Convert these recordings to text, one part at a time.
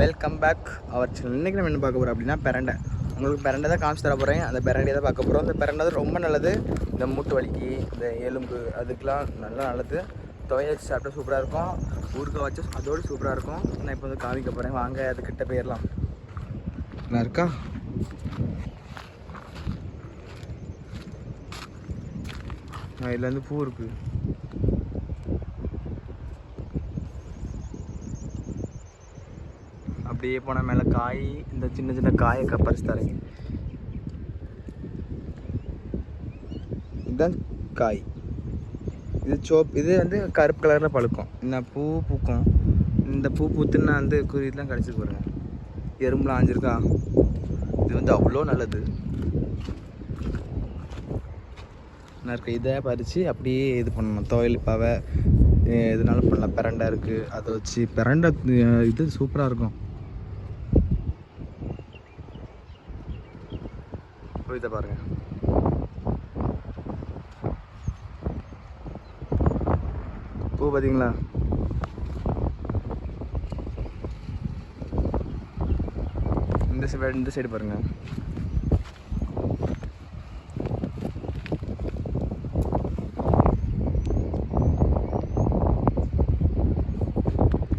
Welcome back our channel இன்றைக்கி நம்ம என்ன பார்க்க போகிறோம் அப்படின்னா பிரண்டை. உங்களுக்கு பிரண்டை தான் காமிச்சு தர போகிறேன் அந்த பிரண்டையை தான் பார்க்க போகிறோம் அந்த பிரண்டை தான் ரொம்ப நல்லது. இந்த மூட்டு வலிக்கு இந்த எலும்பு அதுக்கெலாம் நல்லா நல்லது. துவைய வச்சு சாப்பிட்டா சூப்பராக இருக்கும். ஊறுகாய் வச்சு அதோடு சூப்பராக இருக்கும். நான் இப்போ வந்து காமிக்க போகிறேன் வாங்க அதுக்கிட்ட போயிடலாம். நல்லா இருக்கா? இதில் வந்து பூ இருக்குது அப்படியே போன மேலே காய் இந்த சின்ன சின்ன காயை க- பறிச்சு தரேங்க இதுதான் காய். இது சோப் இது வந்து கருப்பு கலரில் பழுக்கும். இந்த பூ பூக்கும். இந்த பூ பூத்துன்னா வந்து குறியெல்லாம் கிடச்சிட்டு பாருங்க எறும்புலாம் ஆஞ்சிருக்கா? இது வந்து அவ்வளோ நல்லது. நான் இருக்க. இதை பறித்து அப்படியே இது பண்ணணும். துவையல் பாவை எதுனாலும் பண்ணலாம். பிரண்டை இருக்குது அதை வச்சு பிரண்டை இது சூப்பராக இருக்கும். போய் பாருங்கள் பாருங்க. பூ பார்த்தீங்களா இந்த சைடு இந்த சைடு பாருங்க.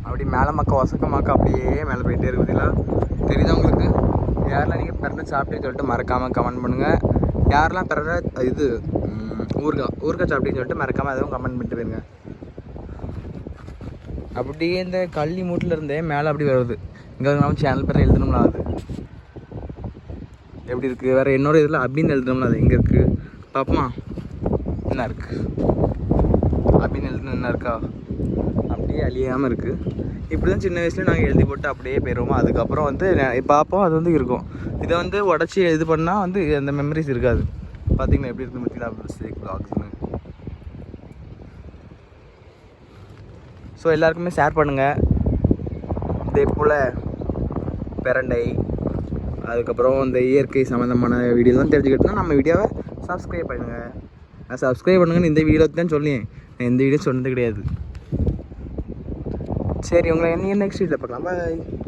அப்படி மேலே மக்க வசக்க மக்க அப்படியே மேலே போயிட்டே இருக்குதுங்களா தெரியுதா உங்களுக்கு? யாரெல்லாம் நீங்கள் பிறந்து சாப்பிட்டேன்னு சொல்லிட்டு மறக்காமல் கமெண்ட் பண்ணுங்கள் யாரெல்லாம் பிறந்த இது ம், ஊறுகாய் ஊறுகாய் சாப்பிட்டேன்னு சொல்லிட்டு மறக்காமல் அதுவும் கமெண்ட் பண்ணிட்டு போயிருங்க. அப்படியே இந்த கள்ளி மூட்டில் இருந்தே மேலே அப்படி வருது. இங்கே நம்ம சேனல் பேர் எழுதணும்னா அது. எப்படி இருக்குது வேறு என்னோட இதில் அப்படின்னு எழுதணும்னா அது. எங்கே இருக்குது பார்ப்போமா என்ன இருக்குது அப்படின்னு எழுதுன என்ன இருக்கா? அப்படியே அழியாமல் இருக்குது இப்படி தான் சின்ன வயசுல நாங்கள் எழுதி போட்டு அப்படியே போயிடுவோம் அதுக்கப்புறம் வந்து பார்ப்போம் அது வந்து இருக்கும். இதை வந்து உடச்சி இது பண்ணால் வந்து அந்த மெமரிஸ் இருக்காது. பார்த்தீங்கன்னா எப்படி இருக்குது பார்த்தீங்களா பிளாக்ஸ்னு ஸோ எல்லாருக்குமே ஷேர் பண்ணுங்கள் இதே போல் பிரண்டை அதுக்கப்புறம் இந்த இயற்கை சம்மந்தமான வீடியோலாம் தெரிஞ்சுக்கிட்டோம்னா நம்ம வீடியோவை சப்ஸ்கிரைப் பண்ணுங்கள் நான் சப்ஸ்கிரைப் பண்ணுங்கன்னு இந்த வீடியோக்கு தான் சொல்லியேன் நான் இந்த வீடியோ சொன்னது கிடையாது. சரி உங்களை என்ன நெக்ஸ்ட் வீட்டில் பார்க்கலாம்? பாய்